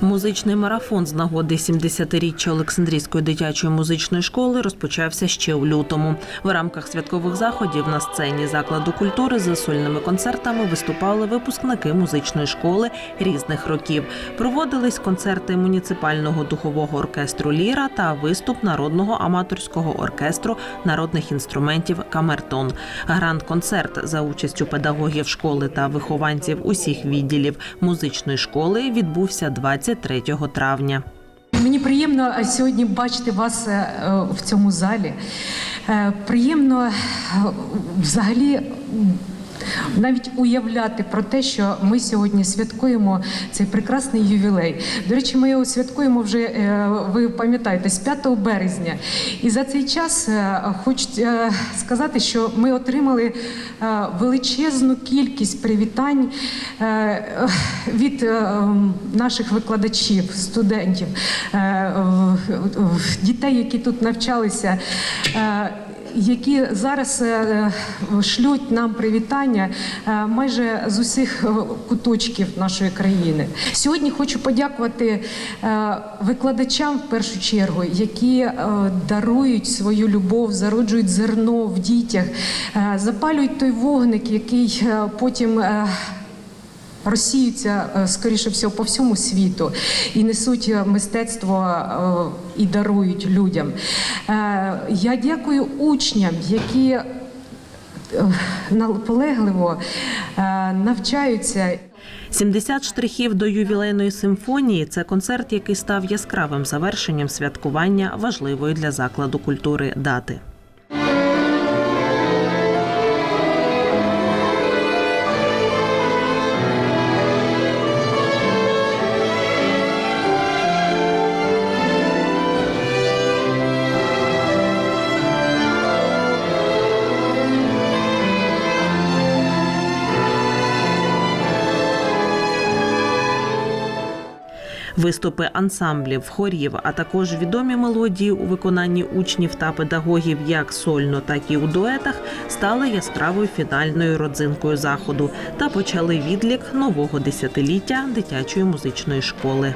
Музичний марафон з нагоди 70-річчя Олександрійської дитячої музичної школи розпочався ще у лютому. В рамках святкових заходів на сцені закладу культури з сольними концертами виступали випускники музичної школи різних років. Проводились концерти муніципального духового оркестру Ліра та виступ народного аматорського оркестру народних інструментів Камертон. Гранд-концерт за участю педагогів школи та вихованців усіх відділів музичної школи відбувся 23 травня. Мені приємно е, сьогодні бачити вас е, е, в цьому залі. Приємно взагалі. Навіть уявляти про те, що ми сьогодні святкуємо цей прекрасний ювілей. До речі, ми його святкуємо вже, е, ви пам'ятаєте, з 5 березня. І за цей час е, хочу е, сказати, що ми отримали величезну кількість привітань від наших викладачів, студентів, дітей, які тут навчалися. Які зараз е, шлють нам привітання е, майже з усіх е, куточків нашої країни. Сьогодні хочу подякувати викладачам в першу чергу, які дарують свою любов, зароджують зерно в дітях, запалюють той вогник, який потім. Розсіються е, скоріше всього по всьому світу і несуть е, мистецтво е, і дарують людям. Я дякую учням, які наполегливо навчаються 70 штрихів до ювілейної симфонії це концерт, який став яскравим завершенням святкування важливої для закладу культури дати. Виступи ансамблів, хорів, а також відомі мелодії у виконанні учнів та педагогів як сольно, так і у дуетах стали яскравою фінальною родзинкою заходу та почали відлік нового десятиліття дитячої музичної школи.